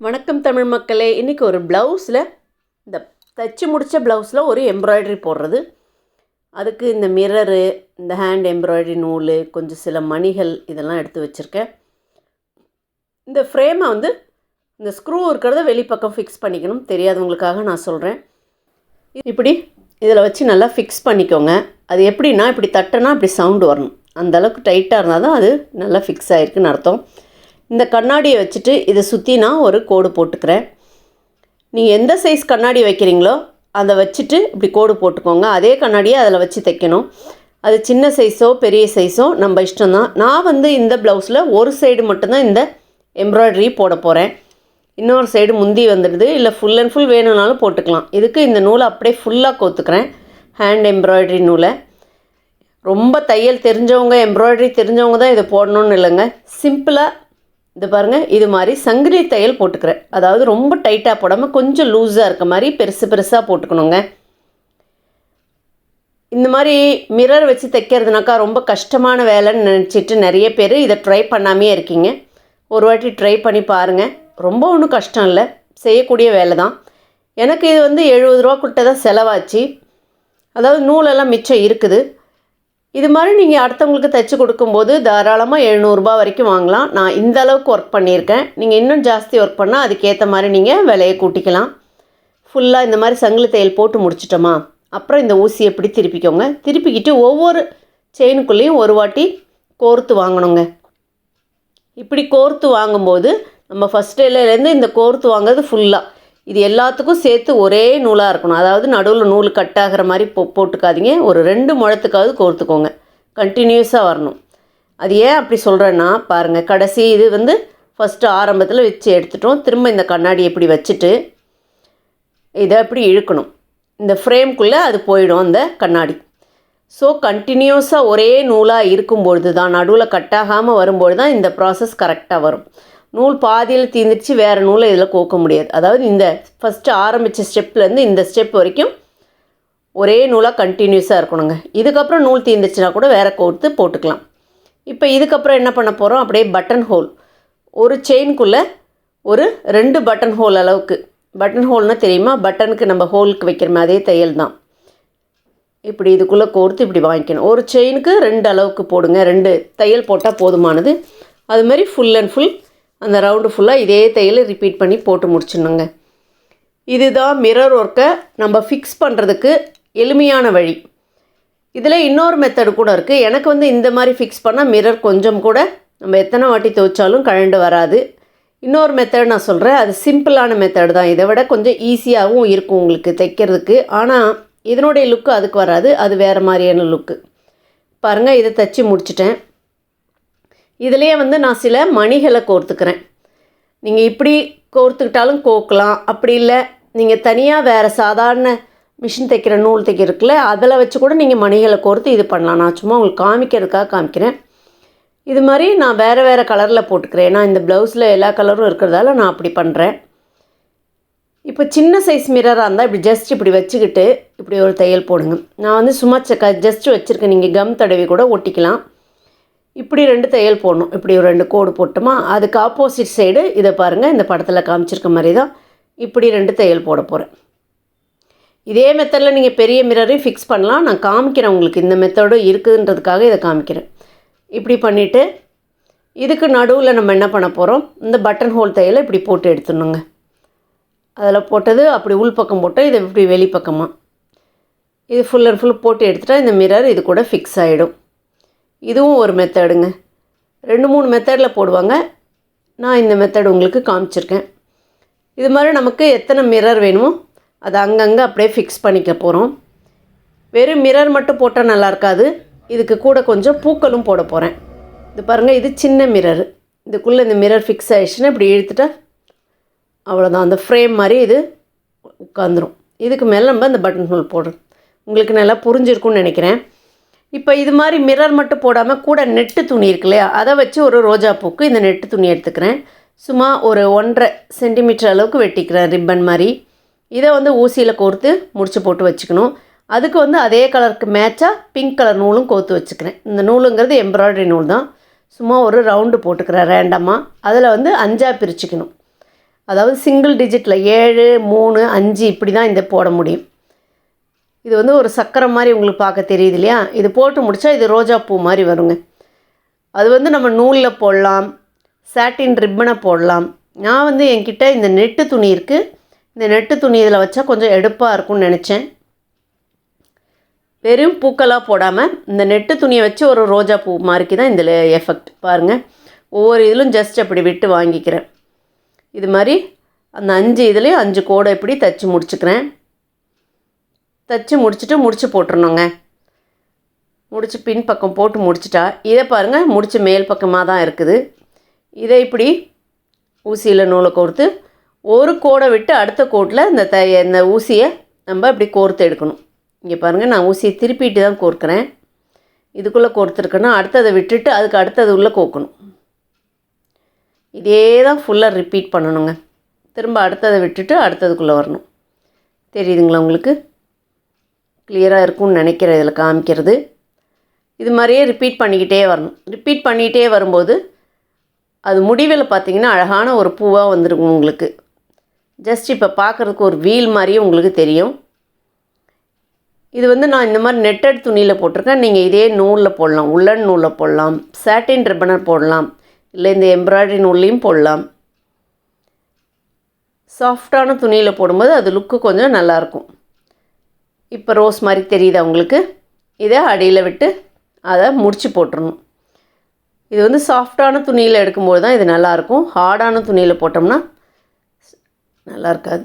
வணக்கம் தமிழ் மக்களே. இன்றைக்கி ஒரு ப்ளவுஸில் இந்த தைச்சி முடித்த ப்ளவுஸில் ஒரு எம்ப்ராய்டரி போடுறது. அதுக்கு இந்த மிரரு இந்த ஹேண்ட் எம்ப்ராய்டரி நூல் கொஞ்சம் சில மணிகள் இதெல்லாம் எடுத்து வச்சுருக்கேன். இந்த ஃப்ரேமை வந்து இந்த ஸ்க்ரூ இருக்கிறத வெளிப்பக்கம் ஃபிக்ஸ் பண்ணிக்கணும். தெரியாதவங்களுக்காக நான் சொல்கிறேன் இப்படி இதில் வச்சு நல்லா ஃபிக்ஸ் பண்ணிக்கோங்க. அது எப்படின்னா இப்படி தட்டினா இப்படி சவுண்டு வரணும். அந்தளவுக்கு டைட்டாக இருந்தால் தான் அது நல்லா ஃபிக்ஸ் ஆகிருக்குன்னு அர்த்தம். இந்த கண்ணாடியை வச்சுட்டு இதை சுற்றி நான் ஒரு கோடு போட்டுக்கிறேன். நீங்கள் எந்த சைஸ் கண்ணாடி வைக்கிறீங்களோ அதை வச்சுட்டு இப்படி கோடு போட்டுக்கோங்க. அதே கண்ணாடியை அதில் வச்சு தைக்கணும். அது சின்ன சைஸோ பெரிய சைஸோ நம்ம இஷ்டம்தான். நான் வந்து இந்த ப்ளவுஸில் ஒரு சைடு மட்டும்தான் இந்த எம்ப்ராய்டரி போட போகிறேன் இன்னொரு சைடு முந்தி வந்துடுது. இல்லை ஃபுல் அண்ட் ஃபுல் வேணும்னாலும் போட்டுக்கலாம். இதுக்கு இந்த நூலை அப்படியே ஃபுல்லாக கோத்துக்கிறேன். ஹேண்ட் எம்ப்ராய்டரி நூலை. ரொம்ப தையல் தெரிஞ்சவங்க எம்ப்ராய்டரி தெரிஞ்சவங்க தான் இதை போடணும்னு இல்லைங்க. சிம்பிளாக இது பாருங்கள் இது மாதிரி சங்கிலி தையல் போட்டுக்கிறேன். அதாவது ரொம்ப டைட்டாக போடாமல் கொஞ்சம் லூஸாக இருக்க மாதிரி பெருசு பெருசாக போட்டுக்கணுங்க. இந்த மாதிரி மிரர் வச்சு தைக்கிறதுனாக்கா ரொம்ப கஷ்டமான வேலைன்னு நினச்சிட்டு நிறைய பேர் இதை ட்ரை பண்ணாமே இருக்கீங்க. ஒரு வாட்டி ட்ரை பண்ணி பாருங்கள் ரொம்ப ஒன்றும் கஷ்டம் இல்லை. செய்யக்கூடிய வேலை தான் எனக்கு இது வந்து எழுபது ரூபா கிட்ட தான் செலவாச்சு. அதாவது நூலெல்லாம் மிச்சம் இருக்குது. இது மாதிரி நீங்கள் அடுத்தவங்களுக்கு தைச்சி கொடுக்கும்போது தாராளமாக எழுநூறுபா வரைக்கும் வாங்கலாம். நான் இந்த அளவுக்கு ஒர்க் பண்ணியிருக்கேன். நீங்கள் இன்னும் ஜாஸ்தி ஒர்க் பண்ணால் அதுக்கேற்ற மாதிரி நீங்கள் விலையை கூட்டிக்கலாம். ஃபுல்லாக இந்த மாதிரி சங்கிலி தையல் போட்டு முடிச்சிட்டோமா? அப்புறம் இந்த ஊசியை எப்படி திருப்பிக்கோங்க. திருப்பிக்கிட்டு ஒவ்வொரு செயினுக்குள்ளேயும் ஒரு வாட்டி கோர்த்து வாங்கணுங்க. இப்படி கோர்த்து வாங்கும்போது நம்ம ஃபஸ்ட் இலையிலேருந்து இந்த கோர்த்து வாங்குறது ஃபுல்லாக இது எல்லாத்துக்கும் சேர்த்து ஒரே நூலாக இருக்கணும். அதாவது நடுவில் நூல் கட் ஆகிற மாதிரி போ போட்டுக்காதீங்க. ஒரு ரெண்டு முழத்துக்காவது கோர்த்துக்கோங்க. கண்டினியூஸாக வரணும். அது ஏன் அப்படி சொல்கிறேன்னா பாருங்கள் கடைசி இது வந்து ஃபஸ்ட்டு ஆரம்பத்தில் வச்சு எடுத்துட்டோம். திரும்ப இந்த கண்ணாடி இப்படி வச்சுட்டு இதை அப்படி இழுக்கணும். இந்த ஃப்ரேம்குள்ளே அது போயிடும் அந்த கண்ணாடி. ஸோ கண்டினியூஸாக ஒரே நூலாக இருக்கும்பொழுது தான் நடுவில் கட்டாகாமல் வரும்பொழுது தான் இந்த ப்ராசஸ் கரெக்டாக வரும். நூல் பாதியில் தீர்ந்துடுச்சு வேறு நூலை இதில் கோக்க முடியாது. அதாவது இந்த ஃபஸ்ட்டு ஆரம்பித்த ஸ்டெப்லேருந்து இந்த ஸ்டெப் வரைக்கும் ஒரே நூலாக கண்டினியூஸாக இருக்கணுங்க. இதுக்கப்புறம் நூல் தீர்ந்துச்சுன்னா கூட வேறு கோர்த்து போட்டுக்கலாம். இப்போ இதுக்கப்புறம் என்ன பண்ண போகிறோம் அப்படியே பட்டன் ஹோல் ஒரு செயின்குள்ளே ஒரு ரெண்டு பட்டன் ஹோல் அளவுக்கு. பட்டன் ஹோல்னால் தெரியுமா? பட்டனுக்கு நம்ம ஹோலுக்கு வைக்கிற அதே தையல் தான். இப்படி இதுக்குள்ளே கோர்த்து இப்படி வாங்கிக்கணும். ஒரு செயினுக்கு ரெண்டு அளவுக்கு போடுங்க. ரெண்டு தையல் போட்டால் போதுமானது. அது மாதிரி ஃபுல் அண்ட் ஃபுல் அந்த ரவுண்டு ஃபுல்லாக இதே தையலை ரிப்பீட் பண்ணி போட்டு முடிச்சிடணுங்க. இதுதான் மிரர் ஒர்க்கை நம்ம ஃபிக்ஸ் பண்ணுறதுக்கு எளிமையான வழி. இதில் இன்னொரு மெத்தடு கூட இருக்குது எனக்கு வந்து இந்த மாதிரி ஃபிக்ஸ் பண்ணால் மிரர் கொஞ்சம் கூட நம்ம எத்தனை வாட்டி துவைச்சாலும் கழண்டு வராது. இன்னொரு மெத்தட் நான் சொல்கிறேன் அது சிம்பிளான மெத்தடு தான். இதை விட கொஞ்சம் ஈஸியாகவும் இருக்கும் உங்களுக்கு தைக்கிறதுக்கு. ஆனால் இதனுடைய லுக்கு அதுக்கு வராது. அது வேறு மாதிரியான லுக்கு பாருங்கள் இதை தைச்சி முடிச்சிட்டேன். இதுலேயே வந்து நான் சில மணிகளை கோர்த்துக்கிறேன். நீங்கள் இப்படி கோர்த்துக்கிட்டாலும் கோக்கலாம் அப்படி இல்லை நீங்கள் தனியாக வேறு சாதாரண மிஷின் தைக்கிற நூல் தைக்கிறதுக்குல அதில் வச்சு கூட நீங்கள் மணிகளை கோர்த்து இது பண்ணலாம். நான் சும்மா உங்களுக்கு காமிக்கிறதுக்காக காமிக்கிறேன். இது மாதிரி நான் வேறு வேறு கலரில் போட்டுக்கிறேன். ஏன்னா இந்த ப்ளவுஸில் எல்லா கலரும் இருக்கிறதால நான் அப்படி பண்ணுறேன் இப்போ சின்ன சைஸ் மிரராக இருந்தால் இப்படி ஜஸ்ட் இப்படி வச்சுக்கிட்டு இப்படி ஒரு தையல் போடுங்க. நான் வந்து சும்மா சக்க ஜஸ்ட் வச்சுருக்கேன் நீங்கள் கம் தடவி கூட ஒட்டிக்கலாம். இப்படி ரெண்டு தையல் போடணும். இப்படி ஒரு ரெண்டு கோடு போட்டோமா அதுக்கு ஆப்போசிட் சைடு இதை பாருங்கள் இந்த படத்தில் காமிச்சிருக்க மாதிரி தான் இப்படி ரெண்டு தையல் போட போகிறேன் இதே மெத்தடில் நீங்கள் பெரிய மிரரையும் ஃபிக்ஸ் பண்ணலாம். நான் காமிக்கிறேன் உங்களுக்கு இந்த மெத்தடும் இருக்குதுன்றதுக்காக இதை காமிக்கிறேன். இப்படி பண்ணிவிட்டு இதுக்கு நடுவில் நம்ம என்ன பண்ண போகிறோம் இந்த பட்டன் ஹோல் தையலை இப்படி போட்டு எடுத்துடணுங்க. அதில் போட்டது அப்படி உள் பக்கம் போட்டால் இதை இப்படி வெளிப்பக்கமாக இது ஃபுல் அண்ட் ஃபுல் போட்டு எடுத்துட்டால் இந்த மிரர் இது கூட ஃபிக்ஸ் ஆகிடும் இதுவும் ஒரு மெத்தடுங்க. ரெண்டு மூணு மெத்தடில் போடுவாங்க. நான் இந்த மெத்தட் உங்களுக்கு காமிச்சிருக்கேன். இது மாதிரி நமக்கு எத்தனை மிரர் வேணுமோ அதை அங்கங்கே அப்படியே ஃபிக்ஸ் பண்ணிக்க போகிறோம் வெறும் மிரர் மட்டும் போட்டால் நல்லா இருக்காது. இதுக்கு கூட கொஞ்சம் பூக்களும் போட போகிறேன் இது பாருங்கள் இது சின்ன மிரர் இதுக்குள்ளே இந்த மிரர் ஃபிக்ஸ் ஆகிடுச்சுன்னா இப்படி இழுத்துட்டா அவ்வளோதான் அந்த ஃப்ரேம் மாதிரி இது உட்காந்துரும் இதுக்கு மேலே நம்ம இந்த பட்டன் ஹோல் போடுறோம் உங்களுக்கு நல்லா புரிஞ்சிருக்கும்னு நினைக்கிறேன். இப்போ இது மாதிரி மிரர் மட்டும் போடாமல் கூட நெட்டு துணி இருக்கு இல்லையா? அதை வச்சு ஒரு ரோஜா பூக்கு இந்த நெட்டு துணி எடுத்துக்கிறேன். சும்மா ஒரு ஒன்றரை சென்டிமீட்டர் அளவுக்கு வெட்டிக்கிறேன் ரிப்பன் மாதிரி. இதை வந்து ஊசியில் கோர்த்து முடிச்சு போட்டு வச்சுக்கணும். அதுக்கு வந்து அதே கலருக்கு மேட்சாக பிங்க் கலர் நூலும் கோர்த்து வச்சுக்கிறேன். இந்த நூலுங்கிறது எம்ப்ராய்டரி நூல் தான். சும்மா ஒரு ரவுண்டு போட்டுக்கிறேன் ரேண்டமாக அதில் வந்து அஞ்சாக பிரிச்சுக்கணும். அதாவது சிங்கிள் டிஜிட்டில் ஏழு மூணு அஞ்சு இப்படி தான் இந்த போட முடியும். இது வந்து ஒரு சக்கரம் மாதிரி உங்களுக்கு பார்க்க தெரியுது இல்லையா? இது போட்டு முடித்தா இது ரோஜா பூ மாதிரி வருங்க. அது வந்து நம்ம நூலில் போடலாம் சாட்டின் ரிப்பனை போடலாம். நான் வந்து என்கிட்ட இந்த நெட்டு துணி இருக்குது இந்த நெட்டு துணி இதில் வச்சா கொஞ்சம் எடுப்பாக இருக்கும்னு நினச்சேன். வெறும் பூக்களாக போடாமல் இந்த நெட்டு துணியை வச்சு ஒரு ரோஜா பூ மாதிரிக்கு தான் இதில் எஃபெக்ட் பாருங்கள் ஒவ்வொரு இதிலும் ஜஸ்ட் அப்படி விட்டு வாங்கிக்கிறேன். இது மாதிரி அந்த அஞ்சு இதுலேயும் அஞ்சு கோடை இப்படி தைச்சி முடிச்சுக்கிறேன். தைச்சி முடிச்சுட்டு முடிச்சு போட்டுருணுங்க முடிச்சு பின் பக்கம் போட்டு முடிச்சிட்டா இதை பாருங்கள் முடிச்சு மேல் பக்கமாக தான் இருக்குது. இதை இப்படி ஊசியில் நூலை கோர்த்து ஒரு கோடை விட்டு அடுத்த கோட்டில் இந்த த இந்த ஊசியை நம்ம இப்படி கோர்த்து எடுக்கணும். இங்கே பாருங்கள் நான் ஊசியை திருப்பிட்டு தான் கோர்க்குறேன். இதுக்குள்ளே கோர்த்துருக்கேன்னா அடுத்ததை விட்டுட்டு அதுக்கு அடுத்தது உள்ளே கோக்கணும். இதே தான் ஃபுல்லாக ரிப்பீட் பண்ணணுங்க. திரும்ப அடுத்ததை விட்டுட்டு அடுத்ததுக்குள்ளே வரணும். தெரியுதுங்களா உங்களுக்கு? கிளியராக இருக்கும்னு நினைக்கிறேன் இதில் காமிக்கிறது. இது மாதிரியே ரிப்பீட் பண்ணிக்கிட்டே வரணும். ரிப்பீட் பண்ணிக்கிட்டே வரும்போது அது முடிவில் பார்த்தீங்கன்னா அழகான ஒரு பூவாக வந்துருக்கும் உங்களுக்கு. ஜஸ்ட் இப்போ பார்க்குறதுக்கு ஒரு வீல் மாதிரியே உங்களுக்கு தெரியும். இது வந்து நான் இந்த மாதிரி நெட்டட் துணியில் போட்டிருக்கேன். நீங்கள் இதே நூலில் போடலாம். உள்ளன் நூலில் போடலாம். சாட்டின் ரிப்பனர் போடலாம். இல்லை இந்த எம்ப்ராய்டரி நூல்லையும் போடலாம். சாஃப்டான துணியில் போடும்போது அது லுக்கு கொஞ்சம் நல்லாயிருக்கும் இப்போ ரோஸ் மாதிரி தெரியுது உங்களுக்கு? இதை அடியில் விட்டு அதை முடிச்சு போட்டுடணும் இது வந்து சாஃப்டான துணியில் எடுக்கும்போது தான் இது நல்லாயிருக்கும் ஹார்டான துணியில் போட்டோம்னா நல்லா இருக்காது.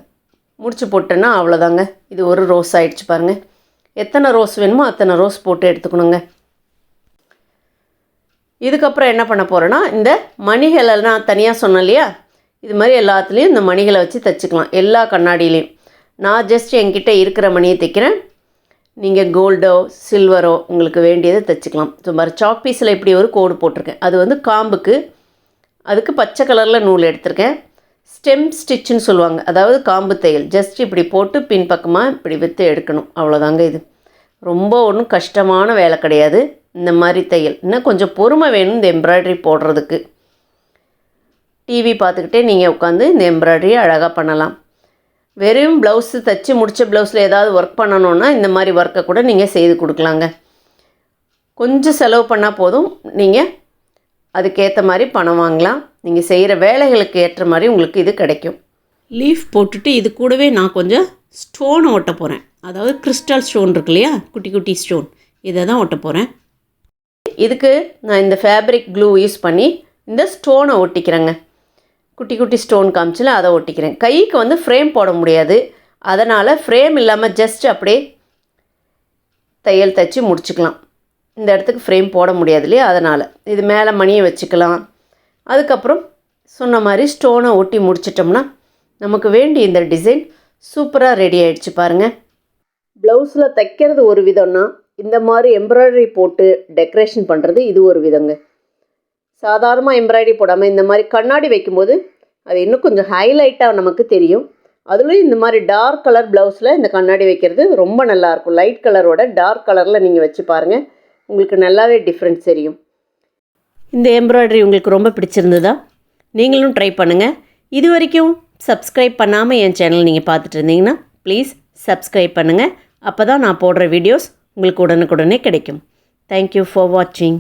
முடிச்சு போட்டேன்னா அவ்வளோதாங்க இது ஒரு ரோஸ் ஆயிடுச்சு பாருங்கள் எத்தனை ரோஸ் வேணுமோ அத்தனை ரோஸ் போட்டு எடுத்துக்கணுங்க. இதுக்கப்புறம் என்ன பண்ண போகிறேன்னா இந்த மணிகளை நான் தனியாக சொன்னேன் இல்லையா? இது மாதிரி எல்லாத்துலேயும் இந்த மணிகளை வச்சு தைச்சிக்கலாம். எல்லா கண்ணாடியிலையும். நான் ஜஸ்ட் என்கிட்ட இருக்கிற மணியை தைக்கிறேன். நீங்கள் கோல்டோ சில்வரோ உங்களுக்கு வேண்டியதை தைச்சிக்கலாம். சுமார் சாக் பீஸில் இப்படி ஒரு கோடு போட்டிருக்கேன். அது வந்து காம்புக்கு அதுக்கு பச்சை கலரில் நூல் எடுத்திருக்கேன். ஸ்டெம் ஸ்டிச்சுன்னு சொல்லுவாங்க. அதாவது காம்பு தையல். ஜஸ்ட் இப்படி போட்டு பின்பக்கமாக இப்படி விற்று எடுக்கணும். அவ்வளோதாங்க இது. ரொம்ப ஒன்றும் கஷ்டமான வேலை கிடையாது. இந்த மாதிரி தையல். இன்னும் கொஞ்சம் பொறுமை வேணும் இந்த எம்ப்ராய்டரி போடுறதுக்கு. டிவி பார்த்துக்கிட்டே நீங்கள் உட்காந்து இந்த எம்ப்ராய்டரியை அழகாக பண்ணலாம். வெறும் ப்ளவுஸு தைச்சி முடித்த ப்ளவுஸில் ஏதாவது ஒர்க் பண்ணணுன்னா இந்த மாதிரி ஒர்க்கை கூட நீங்கள் செய்து கொடுக்கலாங்க. கொஞ்சம் செலவு பண்ணால் போதும். நீங்கள் அதுக்கேற்ற மாதிரி பணம் வாங்கலாம். நீங்கள் செய்கிற வேலைகளுக்கு ஏற்ற மாதிரி உங்களுக்கு இது கிடைக்கும். லீஃப் போட்டுட்டு இது கூடவே நான் கொஞ்சம் ஸ்டோன் ஒட்ட போகிறேன் அதாவது கிறிஸ்டல் ஸ்டோன் இருக்கு இல்லையா? குட்டி குட்டி ஸ்டோன் இதை தான் ஒட்ட போகிறேன் இதுக்கு நான் இந்த ஃபேப்ரிக் க்ளூ யூஸ் பண்ணி இந்த ஸ்டோனை ஒட்டிக்கிறேங்க. குட்டி குட்டி ஸ்டோன் காமிச்சில் அதை ஒட்டிக்கிறேன். கைக்கு வந்து ஃப்ரேம் போட முடியாது. அதனால் ஃப்ரேம் இல்லாமல் ஜஸ்ட் அப்படியே தையல் தைச்சி முடிச்சுக்கலாம். இந்த இடத்துக்கு ஃப்ரேம் போட முடியாது இல்லையா? அதனால் இது மேலே மணியை வச்சுக்கலாம். அதுக்கப்புறம் சொன்ன மாதிரி ஸ்டோனை ஒட்டி முடிச்சிட்டோம்னா நமக்கு வேண்டிய இந்த டிசைன் சூப்பராக ரெடி ஆகிடுச்சு பாருங்கள் ப்ளவுஸில் தைக்கிறது ஒரு விதம்னா இந்த மாதிரி எம்ப்ராய்டரி போட்டு டெக்கரேஷன் பண்ணுறது இது ஒரு விதங்க. சாதாரணமாக எம்ப்ராய்டரி போடாமல் இந்த மாதிரி கண்ணாடி வைக்கும்போது அது இன்னும் கொஞ்சம் ஹைலைட்டாக நமக்கு தெரியும். அதுலேயும் இந்த மாதிரி டார்க் கலர் ப்ளவுஸில் இந்த கண்ணாடி வைக்கிறது ரொம்ப நல்லாயிருக்கும் லைட் கலரோட டார்க் கலரில் நீங்கள் வச்சு பாருங்கள் உங்களுக்கு நல்லாவே டிஃப்ரென்ஸ் தெரியும். இந்த எம்ப்ராய்டரி உங்களுக்கு ரொம்ப பிடிச்சிருந்ததா? நீங்களும் ட்ரை பண்ணுங்கள் இது வரைக்கும் சப்ஸ்கிரைப் பண்ணாமல் என் சேனல் நீங்கள் பார்த்துட்டு இருந்தீங்கன்னா ப்ளீஸ் சப்ஸ்கிரைப் பண்ணுங்கள் அப்போ தான் நான் போடுற வீடியோஸ் உங்களுக்கு உடனுக்குடனே கிடைக்கும். தேங்க்யூ ஃபார் வாட்சிங்